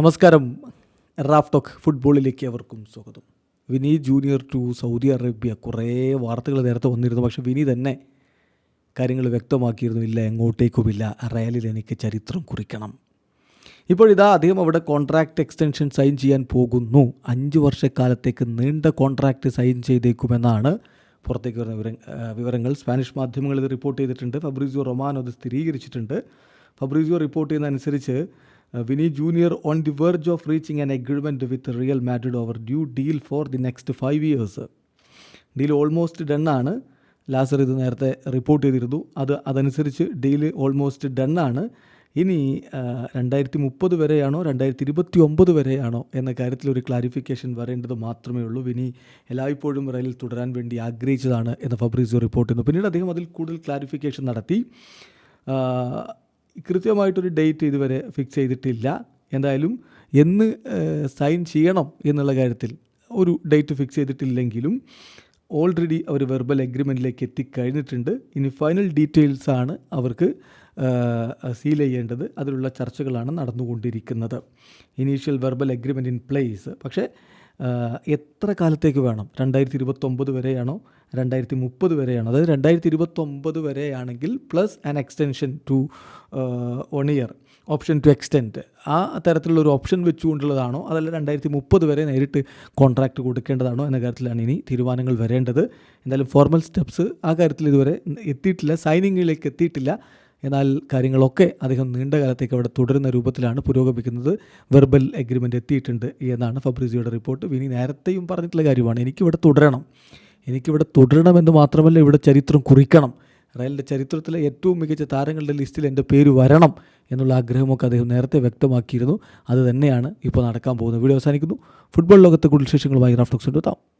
നമസ്കാരം. Raf talk ഫുട്ബോളിലേക്ക് അവർക്കും സ്വാഗതം. Vini Junior to Saudi Arabia കുറേ വാർത്തകൾ നേരത്തെ വന്നിരുന്നു. പക്ഷേ വിനി തന്നെ കാര്യങ്ങൾ വ്യക്തമാക്കിയിരുന്നു. ഇല്ല എങ്ങോട്ടേക്കുമില്ല. റയലിൽ എനിക്ക് ചരിത്രം കുറിക്കണം. ഇപ്പോഴിതാ അദ്ദേഹം അവിടെ കോൺട്രാക്റ്റ് എക്സ്റ്റൻഷൻ സൈൻ ചെയ്യാൻ പോകുന്നു. അഞ്ച് വർഷക്കാലത്തേക്ക് നീണ്ട കോൺട്രാക്റ്റ് സൈൻ ചെയ്തേക്കുമെന്നാണ് പുറത്തേക്ക് വരുന്ന വിവരങ്ങൾ. സ്പാനിഷ് മാധ്യമങ്ങൾ ഇത് റിപ്പോർട്ട് ചെയ്തിട്ടുണ്ട്. ഫബ്രീസിയോ റൊമാനോ അത് സ്ഥിരീകരിച്ചിട്ടുണ്ട്. Fabrizio report ചെയ്യുന്നതനുസരിച്ച് Vini junior on the verge of reaching an agreement with Real Madrid over due deal for the next five years deal almost done ആണ്. ലാസർ ഇത് നേരത്തെ റിപ്പോർട്ട് ചെയ്തിരുന്നു. അത് അതനുസരിച്ച് ഡീൽ ഓൾമോസ്റ്റ് ഡൺ ആണ്. ഇനി ആ, രണ്ടായിരത്തി മുപ്പത് വരെയാണോ രണ്ടായിരത്തി ഇരുപത്തി ഒമ്പത് വരെയാണോ എന്ന കാര്യത്തിൽ ഒരു ക്ലാരിഫിക്കേഷൻ വരേണ്ടത് മാത്രമേ ഉള്ളൂ. വിനി എല്ലായ്പ്പോഴും റയലിൽ തുടരാൻ വേണ്ടി ആഗ്രഹിച്ചതാണ് എന്ന് ഫബ്രീസോ റിപ്പോർട്ട് ചെയ്യുന്നു. പിന്നീട് അദ്ദേഹം അതിൽ കൂടുതൽ ക്ലാരിഫിക്കേഷൻ നടത്തി. ആ, കൃത്യമായിട്ടൊരു ഡേറ്റ് ഇതുവരെ ഫിക്സ് ചെയ്തിട്ടില്ല. എന്തായാലും എന്ന് സൈൻ ചെയ്യണം എന്നുള്ള കാര്യത്തിൽ ഒരു ഡേറ്റ് ഫിക്സ് ചെയ്തിട്ടില്ലെങ്കിലും ഓൾറെഡി അവർ വെർബൽ അഗ്രിമെന്റിലേക്ക് എത്തിക്കഴിഞ്ഞിട്ടുണ്ട്. ഇനി ഫൈനൽ ഡീറ്റെയിൽസ് ആണ് അവർക്ക് സീൽ ചെയ്യേണ്ടത്. അതിലുള്ള ചർച്ചകളാണ് നടന്നുകൊണ്ടിരിക്കുന്നത്. Initial verbal agreement in place. പക്ഷേ എത്ര കാലത്തേക്ക് വേണം? രണ്ടായിരത്തി ഇരുപത്തൊമ്പത് വരെയാണോ? രണ്ടായിരത്തി മുപ്പത് വരെയാണോ? അതായത് രണ്ടായിരത്തി ഇരുപത്തൊമ്പത് വരെയാണെങ്കിൽ plus an extension to one year option to extend ആ തരത്തിലുള്ള ഒരു ഓപ്ഷൻ വെച്ചുകൊണ്ടുള്ളതാണോ? അതല്ല രണ്ടായിരത്തി മുപ്പത് വരെ നേരിട്ട് കോൺട്രാക്റ്റ് കൊടുക്കേണ്ടതാണോ എന്ന കാര്യത്തിലാണ് ഇനി തീരുമാനങ്ങൾ വരേണ്ടത്. എന്തായാലും ഫോർമൽ സ്റ്റെപ്സ് ആ കാര്യത്തിൽ ഇതുവരെ എത്തിയിട്ടില്ല. സൈനിങ്ങിലേക്ക് എത്തിയിട്ടില്ല. എന്നാൽ കാര്യങ്ങളൊക്കെ അദ്ദേഹം നീണ്ട കാലത്തേക്ക് അവിടെ തുടരുന്ന രൂപത്തിലാണ് പുരോഗമിക്കുന്നത്. വെർബൽ എഗ്രിമെന്റ് എത്തിയിട്ടുണ്ട് എന്നാണ് ഫബ്രിസിയുടെ റിപ്പോർട്ട് വിനി നേരത്തെയും പറഞ്ഞിട്ടുള്ള കാര്യമാണ്. എനിക്കിവിടെ തുടരണം. എനിക്കിവിടെ തുടരണമെന്ന് മാത്രമല്ല ഇവിടെ ചരിത്രം കുറിക്കണം. റയലിന്റെ ചരിത്രത്തിലെ ഏറ്റവും മികച്ച താരങ്ങളുടെ ലിസ്റ്റിൽ എന്റെ പേര് വരണം എന്നുള്ള ആഗ്രഹമൊക്കെ അദ്ദേഹം നേരത്തെ വ്യക്തമാക്കിയിരുന്നു. അത് തന്നെയാണ് ഇപ്പോൾ നടക്കാൻ പോകുന്നത്. വീഡിയോ അവസാനിക്കുന്നു. ഫുട്ബോൾ ലോകത്തെ കൂടുതൽ വിശേഷങ്ങളുമായി റാഫ്ലക്സ് എത്താം